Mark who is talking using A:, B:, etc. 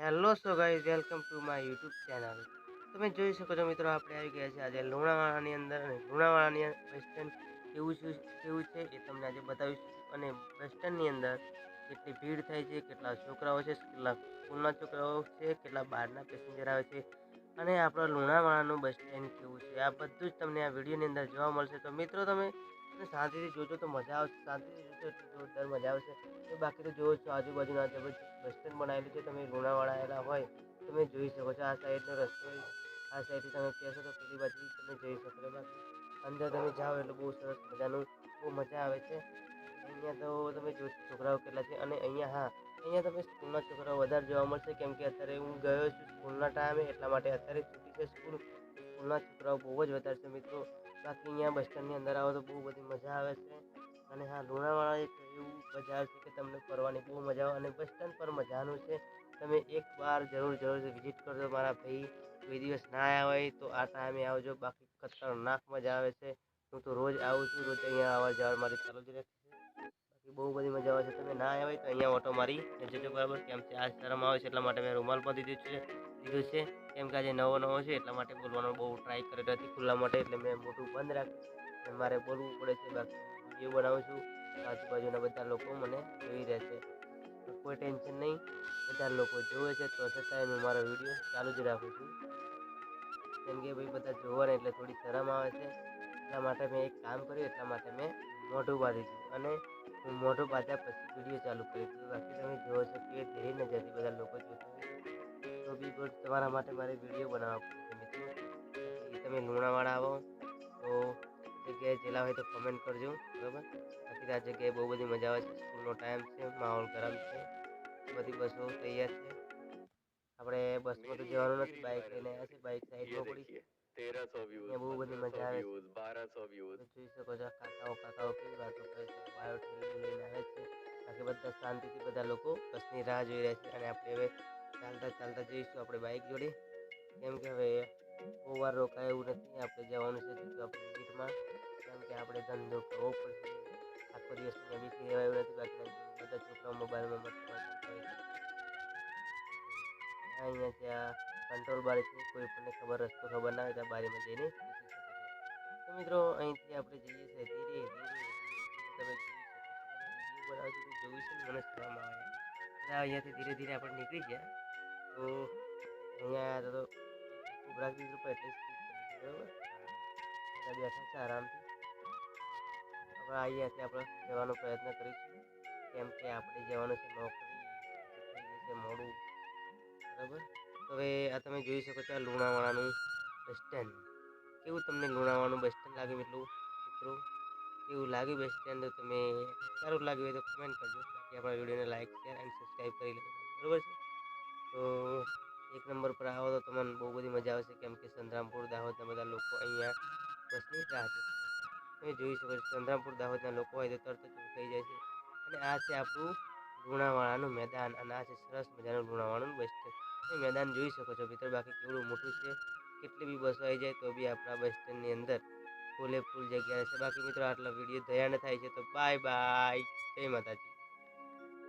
A: Hello so guys, welcome to my YouTube channel. તમે જોઈ શકો છો મિત્રો, આપણે આવી ગયા છે આજે લુણાવાડાની અંદર અને લુણાવાડાની બસ સ્ટેન્ડ કેવું છે કેવું છે એ તમને આજે બતાવીશું. અને બસ સ્ટેન્ડની અંદર કેટલી ભીડ થાય છે, કેટલા છોકરાઓ છે, કેટલા સ્કૂલના છોકરાઓ છે, કેટલા બહારના પેસેન્જર આવે છે. અને આપણો લુણાવાડાનું બસ સ્ટેન્ડ કેવું છે, આ બધું જ તમને આ વિડીયોની અંદર જોવા મળશે. તો મિત્રો તમે તમે શાંતિથી જોજો તો મજા આવશે, શાંતિથી જોજો તો જોરદાર મજા આવશે. તો બાકી તો જોવો છો, આજુબાજુના જબરજસ્ત બસ સ્ટેન્ડ બનાવેલું છે, તમે લુણાવાડા આવેલા હોય, તમે જોઈ શકો છો આ સાઈડનો રસ્તો આ સાઈડથી તમે કહેશો તો પેલી બાજુ તમે જોઈ શકો છો. બાકી અંદર તમે જાઓ એટલે બહુ સરસ મજાનું, બહુ મજા આવે છે. અહીંયા તો તમે જો છોકરાઓ કેટલા છે અને અહીંયા હા, અહીંયા તમે સ્કૂલના છોકરાઓ વધારે જોવા મળશે કેમ કે અત્યારે હું ગયો છું સ્કૂલના ટાઈમે એટલા માટે અત્યારે છૂટી છે સ્કૂલ. સ્કૂલના છોકરાઓ બહુ જ વધારે છે મિત્રો. બાકી અહીંયા બસ સ્ટેન્ડની અંદર આવો તો બહુ બધી મજા આવે છે. અને હા લુણાવાળા એક એવું બજાર છે કે તમને ફરવાની બહુ મજા આવે. અને બસ સ્ટેન્ડ પર મજાનું છે. તમે એક વાર જરૂર જરૂર વિઝિટ કરજો મારા ભાઈ. કોઈ દિવસ ના આવ્યા હોય તો આ ટાઈમે આવજો. બાકી ખતરનાક મજા આવે છે. હું તો રોજ આવું છું. રોજ અહીંયા આવવા જવા મારી ચાલુ જ રહે છે. બહુ બધી મજા આવે છે. તમે ના હોય તો અહીંયા ઓટો મારી જજો બરાબર કેમ કે આ શરમ આવે છે એટલા માટે મેં રૂમાલ પણ દીધું છે દીધું છે. કેમ કે આજે નવો નવો છે એટલા માટે બોલવાનો બહુ ટ્રાય કર્યો નથી ખુલ્લા માટે એટલે મેં મોટું બંધ રાખ્યું મારે બોલવું પડે છે. બાકી વીડિયો બનાવું છું. આજુબાજુના બધા લોકો મને જોઈ રહે છે. કોઈ ટેન્શન નહીં. બધા લોકો જોવે છે તો છતાંય હું મારો વીડિયો ચાલુ જ રાખું છું. કેમ કે ભાઈ બધા જોવાને એટલે થોડી શરમ આવે છે. એટલા માટે મેં એક કામ કર્યું, એટલા માટે મેં મોઢું બાંધી દીધું અને હું મોઢું બાંધ્યા પછી વીડિયો ચાલુ કરી દીધું બાકી તમે જુઓ છો કે ધીરે નજરથી બધા લોકો જોતા તો બી પણ તમારા માટે મારે વીડિયો બનાવવા પડશે મિત્રો. તમે લુણાવાડા આવો, તો જગ્યાએ જેલા હોય તો કમેન્ટ કરજો, બરાબર? બાકી આ જગ્યાએ બહુ બધી મજા આવે છે. સ્કૂલનો ટાઈમ છે, માહોલ ગરમ છે, બધી બસો તૈયાર છે. આપણે બસમાં તો જવાનું નથી બાઇક લઈને આવ્યા છે બાઇક સાઈડમાં પડી. છે તેરસો
B: વ્યૂઝ
A: બહુ
B: બધી મજા આવે વ્યૂઝ બારસો
A: વ્યૂઝ જોઈ શકો છો બાકી બધા શાંતિથી બધા લોકો બસની રાહ જોઈ રહ્યા છે. અને આપણે હવે ચાલતા ચાલતા જઈશું આપણે બાઇક જોડે. કેમ કે હવે બહુ વાર રોકાય એવું નથી આપણે જવાનું છે સીધું કેમ કે આપણે ધંધો કરવો પડશે. આખો દિવસ અહીંયા બેસી રહેવાયું નથી બાકી બધા છોકરાઓ મોબાઈલમાં મસ્ત અહીંયા ત્યાં કંટ્રોલ બારી છે કોઈ પણ ખબર રસ્તો ખબર ના હોય ત્યાં બારીમાં જઈને તો મિત્રો, અહીંથી આપણે જઈએ છીએ ધીરે ધીરે તમે જોઈ છે છો તો મને કહેવામાં આવે. એટલે અહીંયાથી ધીરે ધીરે આપણે નીકળી ગયા. તો અહીંયા તો ઉભરાક દીધું પણ એટલે બરાબર? બેઠા છે આરામથી. આપણે અહીંયાથી આપણે જવાનો પ્રયત્ન કરીશું, કેમ કે આપણે જવાનું છે નોકરી મોડું, બરાબર? તો હવે આ તમે જોઈ શકો છો આ લુણાવાડાનું બસ સ્ટેન્ડ કેવું તમને લુણાવાડાનું બસ સ્ટેન્ડ લાગ્યું એટલું? મિત્રો, કેવું લાગ્યું બસ સ્ટેન્ડ તમે સારું લાગ્યું હોય તો કમેન્ટ કરજો. બાકી આપણા વિડીયોને લાઈક શેર એન્ડ સબસ્ક્રાઈબ કરી લેજો. બરાબર છે? તો એક નંબર પર આવો તો તમને બહુ બધી મજા આવશે. કેમ કે સંતરામપુર, દાહોદના બધા લોકો અહીંયા બસની રાહ જોતા તમે જોઈ શકો છો સંતરામપુર, દાહોદના લોકો હોય તો તરત જ થઈ જાય છે. અને આ છે આપણું લુણાવાડાનું મેદાન અને આ છે સરસ મજાનું લુણાવાળાનું બસ સ્ટેન્ડ મેદાન જોઈ શકો છો. મિત્રો બાકી કેવડું મોટું છે, કેટલી બી બસો આવી જાય તો બી આપણા બસ સ્ટેન્ડની અંદર ફૂલે ફૂલ જગ્યા છે. બાકી મિત્રો, આટલા વીડિયો દયાને થાય છે તો બાય બાય જય માતાજી.